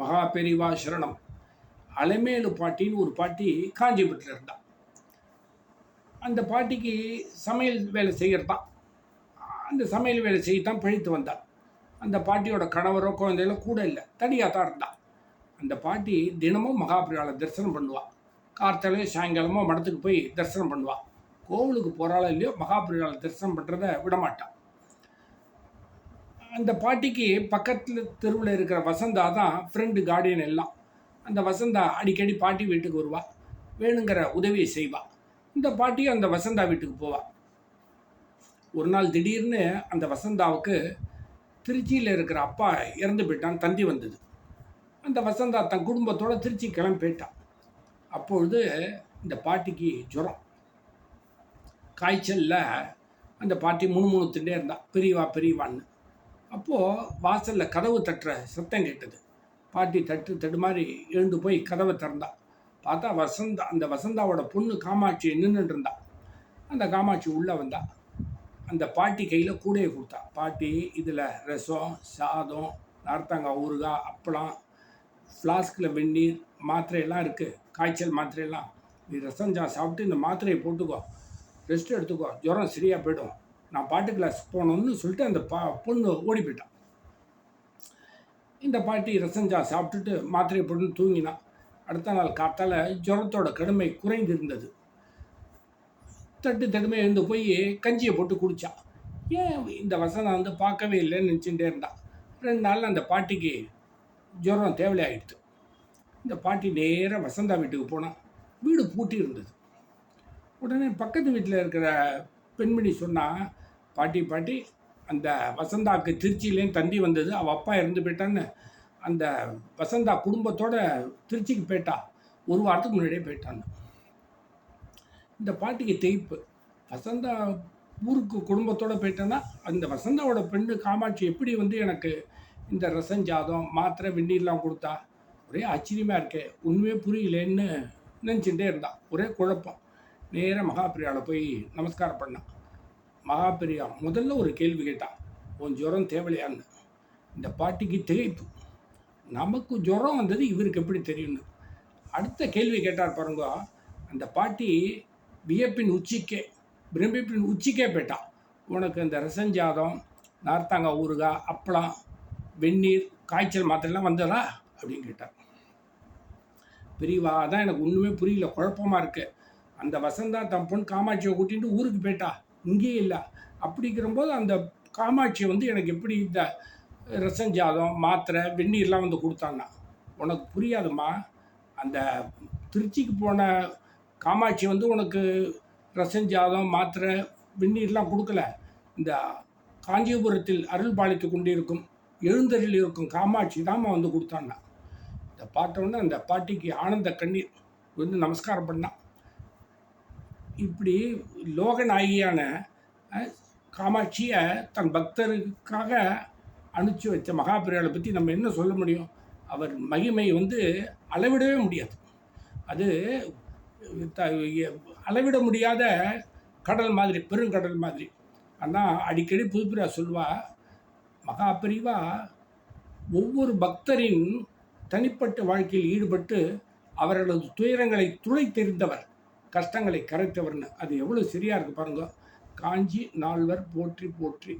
மகா பெரிவா சரணம். அலைமேலு பாட்டின்னு ஒரு பாட்டி காஞ்சிபுரத்தில் இருந்தா. அந்த பாட்டிக்கு சமையல் வேலை செய்கிறதான் அந்த சமையல் வேலை செய்யத்தான் பிழைத்து வந்தா. அந்த பாட்டியோட கணவரோ குழந்தைகளோ கூட இல்லை தனியாக தான் இருந்தா. அந்த பாட்டி தினமும் மகாபிரியாவை தரிசனம் பண்ணுவாள் கார்த்தாலே சாயங்காலமோ மடத்துக்கு போய் தரிசனம் பண்ணுவாள் கோவிலுக்கு போகிறாளோ இல்லையோ மகாபிரியாவை தரிசனம் பண்ணுறத விடமாட்டான் அந்த பாட்டிக்கு பக்கத்தில் தெருவில் இருக்கிற வசந்தா தான் ஃப்ரெண்டு கார்டியன் எல்லாம். அந்த வசந்தா அடிக்கடி பாட்டி வீட்டுக்கு வருவா. வேணுங்கிற உதவியை செய்வா. இந்த பாட்டியும் அந்த வசந்தா வீட்டுக்கு போவா. ஒரு நாள் திடீர்னு அந்த வசந்தாவுக்கு திருச்சியில் இருக்கிற அப்பா இறந்து போயிட்டான் தந்தி வந்தது. அந்த வசந்தா தன் குடும்பத்தோடு திருச்சி கிளம்பி போயிட்டான் அப்பொழுது இந்த பாட்டிக்கு ஜுரம். காய்ச்சலில் அந்த பாட்டி முணுமுணுத்துட்டே இருந்தான் பெரியவா பெரியவான்னு. அப்போது வாசலில் கதவு தட்டுற சத்தம் கேட்டது. பாட்டி தட்டு தடுமாறி எழுந்து போய் கதவை திறந்தா. பார்த்தா வசந்தா அந்த வசந்தாவோட பொண்ணு காமாட்சி நின்றுட்டு இருந்தா. அந்த காமாட்சி உள்ளே வந்தா. அந்த பாட்டி கையில் கூடையை கொடுத்தா. பாட்டி இதில் ரசம் சாதம் நார்த்தங்காய் ஊறுகாய் அப்பளம் ஃப்ளாஸ்கில் வெந்நீர் மாத்திரையெல்லாம் இருக்குது காய்ச்சல் மாத்திரையெல்லாம். நீ ரசம் ஜா சாப்பிட்டு இந்த மாத்திரையை போட்டுக்கோ. ரெஸ்ட் எடுத்துக்கோ. ஜுரம் சரியாக போயிடும். நான் பாட்டு கிளாஸ் போனோம்னு சொல்லிட்டு அந்த பா பொண்ணு ஓடி போயிட்டான் இந்த பாட்டி ரசஞ்சா சாப்பிட்டுட்டு மாத்திரையை போட்டு தூங்கினான் அடுத்த நாள் காத்தால் ஜுரத்தோட கடுமை குறைந்திருந்தது. தட்டு தடுமை எழுந்து போய் கஞ்சியை போட்டு குடித்தா ஏன் இந்த வசனம் வந்து பார்க்கவே இல்லைன்னு நினச்சிட்டே இருந்தான் ரெண்டு நாளில் அந்த பாட்டிக்கு ஜுரம் தேவையாயிடுது இந்த பாட்டி நேராக வசந்தா வீட்டுக்கு போனான் வீடு பூட்டி இருந்தது உடனே பக்கத்து வீட்டில் இருக்கிற பெண்மணி சொன்னால் பாட்டி பாட்டி அந்த வசந்தாக்கு திருச்சியிலேயும் தந்தி வந்தது. அவள் அப்பா இறந்து போயிட்டான்னு அந்த வசந்தா குடும்பத்தோட திருச்சிக்கு போயிட்டா. ஒரு வாரத்துக்கு முன்னாடியே போயிட்டான்னு இந்த பாட்டிக்கு தெய்ப்பு. வசந்தா ஊருக்கு குடும்பத்தோடு போயிட்டேன்னா அந்த வசந்தாவோட பெண்ணு காமாட்சி எப்படி வந்து எனக்கு இந்த ரசம் ஜாதம் மாத்திரை வெந்நீர்லாம் கொடுத்தா? ஒரே ஆச்சரியமாக இருக்கே. உண்மையே புரியலேன்னு நினச்சிட்டே இருந்தான் ஒரே குழப்பம். நேராக மகாபிரியாவில் போய் நமஸ்காரம் பண்ணான் மகாபிரியா முதல்ல ஒரு கேள்வி கேட்டான். உன் ஜுரம் தேவையான்னு இந்த பாட்டிக்கு திகைப்பு. நமக்கு ஜுரம் வந்தது இவருக்கு எப்படி தெரியும்னு. அடுத்த கேள்வி கேட்டார் பாருங்க. அந்த பாட்டி வியப்பின் உச்சிக்கே பிரமிப்பின் உச்சிக்கே போயிட்டா. உனக்கு இந்த ரசஞ்சாதம் நார்த்தாங்காய் ஊறுகாய் அப்பளம் வெந்நீர் காய்ச்சல் மாத்திரலாம் வந்ததா? அப்படின்னு கேட்டார். பெரியவா அதான் எனக்கு ஒன்றுமே புரியல. குழப்பமாக இருக்குது அந்த வசந்தா தன் பொண்ணு காமாட்சியை கூட்டிட்டு ஊருக்கு போயிட்டா. இங்கேயே இல்லை. அப்படிங்கிறபோது அந்த காமாட்சி வந்து எனக்கு எப்படி இந்த ரசஞ்சாதம் மாத்திரை வெந்நீர்லாம் வந்து கொடுத்தான்னா உனக்கு புரியாதும்மா அந்த திருச்சிக்கு போன காமாட்சி வந்து உனக்கு ரசஞ்சாதம் மாத்திரை வெந்நீர்லாம் கொடுக்கல. இந்த காஞ்சிபுரத்தில் அருள் பாலித்து கொண்டிருக்கும் எழுந்தரில் இருக்கும் காமாட்சி தாம்மா வந்து கொடுத்தான்னா. இதை பார்த்தோன்னே அந்த பாட்டிக்கு ஆனந்த கண்ணீர் வந்து நமஸ்காரம் பண்ணான். இப்படி லோக நாயகியான காமாட்சியை தன் பக்தருக்காக அனுப்பிச்சி வச்ச மகாபிரியாவை பற்றி நம்ம என்ன சொல்ல முடியும்? அவர் மகிமை வந்து அளவிடவே முடியாது. அது த- அளவிட முடியாத கடல் மாதிரி பெருங்கடல் மாதிரி. ஆனால் அடிக்கடி புதுப்பிரியா சொல்வா மகாபிரிவா ஒவ்வொரு பக்தரின் தனிப்பட்ட வாழ்க்கையில் ஈடுபட்டு அவர்களது துயரங்களை துளை தெரிந்தவர் கஷ்டங்களை கரைத்தவர்னு. அது எவ்வளோ சரியா இருக்கு பாருங்க. காஞ்சி நால்வர் போற்றி போற்றி.